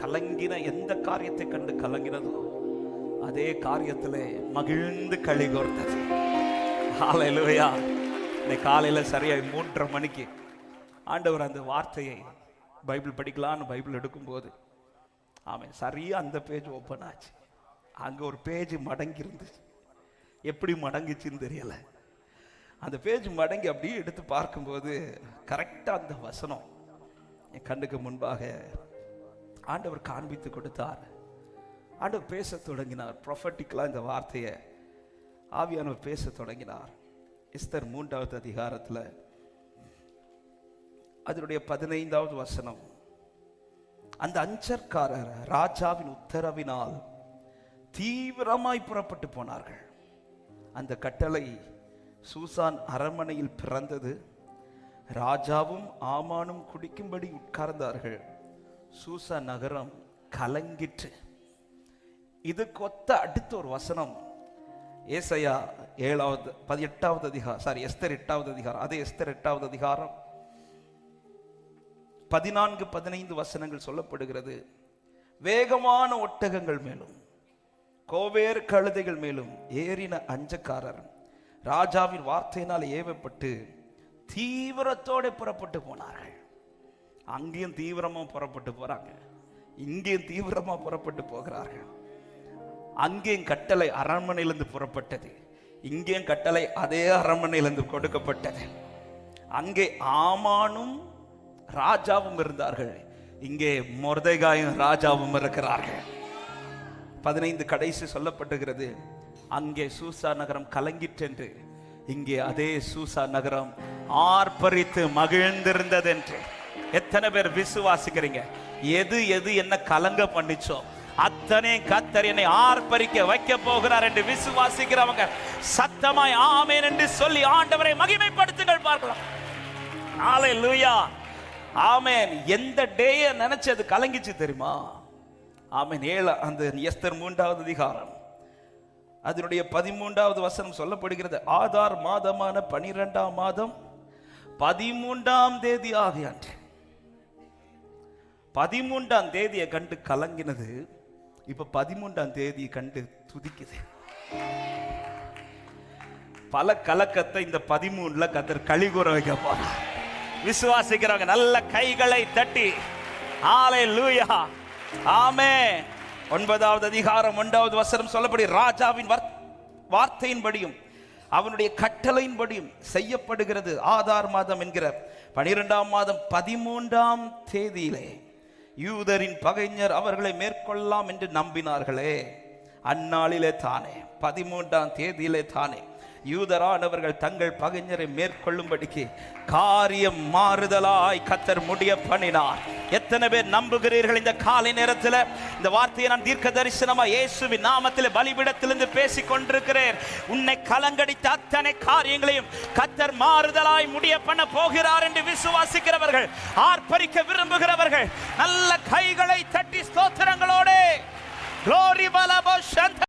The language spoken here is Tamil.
கலங்கின எந்த காரியத்தை கண்டு கலங்கினதோ அதே காரியத்திலே மகிழ்ந்து களி கோர்ந்தது ஹalleluya இன்னைக்கு காலையில் சரியாக மூன்றரை மணிக்கு ஆண்டவர் அந்த வார்த்தையை பைபிள் படிக்கலான்னு பைபிள் எடுக்கும்போது ஆமாம் சரியாக அந்த பேஜ் ஓப்பன் ஆச்சு. அங்கே ஒரு பேஜ் மடங்கி இருந்துச்சு. எப்படி மடங்குச்சுன்னு தெரியலை. அந்த பேஜ் மடங்கி அப்படியே எடுத்து பார்க்கும்போது கரெக்டாக அந்த வசனம் என் கண்ணுக்கு முன்பாக ஆண்டவர் காண்பித்து கொடுத்தார். ஆண்டவர் பேசத் தொடங்கினார். ப்ரொஃபட்டிக்கலாக இந்த வார்த்தையை ஆவியானவர் பேசத் தொடங்கினார். இஸ்தர் மூன்றாவது அதிகாரத்தில் அதனுடைய பதினைந்தாவது வசனம். அந்த அஞ்சற்காரர் ராஜாவின் உத்தரவினால் தீவிரமாய் புறப்பட்டு போனார்கள். அந்த கட்டளை சூசான் அரண்மனையில் பிறந்தது. ராஜாவும் ஆமானும் குடிக்கும்படி உட்கார்ந்தார்கள். சூசா நகரம் கலங்கிற்று. இது கொத்த அடுத்த ஒரு வசனம். ஏசையா ஏழாவது பதினெட்டாவது அதிகாரம் சாரி எஸ்தர் எட்டாவது அதிகாரம் அதே எஸ்தர் எட்டாவது அதிகாரம். பதினான்கு பதினைந்து வசனங்கள் சொல்லப்படுகிறது. வேகமான ஒட்டகங்கள் மேலும் கோவேறு கழுதைகள் மேலும் ஏறின அஞ்சக்காரர். ராஜாவின் வார்த்தையினால் ஏவப்பட்டு தீவிரத்தோடு புறப்பட்டு போனார்கள். அங்கேயும் தீவிரமா புறப்பட்டு போறாங்க. இங்கேயும் தீவிரமா புறப்பட்டு போகிறார்கள். அங்கேயும் கட்டளை அரண்மனையிலிருந்து புறப்பட்டது. இங்கேயும் கட்டளை அதே அரண்மனையிலிருந்து கொடுக்கப்பட்டது. அங்கே ஆமானும் ராஜாவும் இருந்தார்கள். இங்கே மொர்தைகாயும் ராஜாவும் இருக்கிறார்கள். பதினைந்து கடைசி சொல்லப்பட்டுகிறது அங்கே சூசா நகரம் கலங்கிற்றென்று. இங்கே அதே சூசா நகரம் ஆர்ப்பரித்து மகிழ்ந்திருந்ததென்று. எத்தனை பேர் விசுவாசிக்கிறீங்க? எது எது என்ன கலங்க பண்ணிச்சோ அத்தனை கத்தர் என்னை ஆர்ப்பரிக்க வைக்க போகிறார் என்று விசுவாசிக்கிறவங்க. சத்தமாய் ஆமேன் என்று சொல்லி ஆண்டவரை மகிமைப்படுத்துங்கள் பார்க்கலாம். நாளை லூயா ஆமேன். எந்த டேய நினைச்சு அது கலங்கிச்சு தெரியுமா? ஆமேன். ஏழு அந்த எஸ்தர் மூன்றாவது அதிகாரம். அதனுடைய பதிமூன்றாவது வசனம் சொல்லப்படுகிறது. ஆதார் மாதமான பனிரெண்டாம் மாதம் பதிமூன்றாம் தேதி ஆகியான் பதிமூன்றாம் தேதியை கண்டு கலங்கினது. இப்ப பதிமூன்றாம் தேதியை கண்டு துதிக்குது. பல கலக்கத்தை இந்த பதிமூணுல கத்தர் கழிகுற வைக்க போறார். விசுவாசிக்கிறவங்க நல்ல கைகளை தட்டி ஆலை லூயா ஆமே ஒன்பதாவது அதிகாரம் ஒன்றாவது வசனம் சொல்லப்படி ராஜாவின் வார்த்தையின்படியும் அவனுடைய கட்டளையின்படியும் செய்யப்படுகிறது. ஆதார் மாதம் என்கிற பனிரெண்டாம் மாதம் பதிமூன்றாம் தேதியிலே. யூதரின் பகைஞர் அவர்களை மேற்கொள்ளலாம் என்று நம்பினார்களே. அந்நாளிலே தானே பதிமூன்றாம் தேதியிலே தானே. யூதரானவர்கள் தங்கள் பகைஞரை மேற்கொள்ளும்படிக்கு காரியம் மாறுதலாய் கத்தர் முடிய பண்ணினார். எத்தனை பேர் நம்புகிறீர்கள் இந்த காலை நேரத்தில்? இந்த வார்த்தையை நான் தீர்க்க தரிசனமா இயேசுவின் நாமத்தில் பலிபிடத்திலிருந்து பேசிக் கொண்டிருக்கிறேன். உன்னை கலங்கடித்த அத்தனை காரியங்களையும் கத்தர் மாறுதலாய் முடிய பண்ண போகிறார் என்று விசுவாசிக்கிறவர்கள் ஆர்ப்பரிக்க விரும்புகிறவர்கள் நல்ல கைகளை தட்டி ஸ்தோத்திரங்களோடு.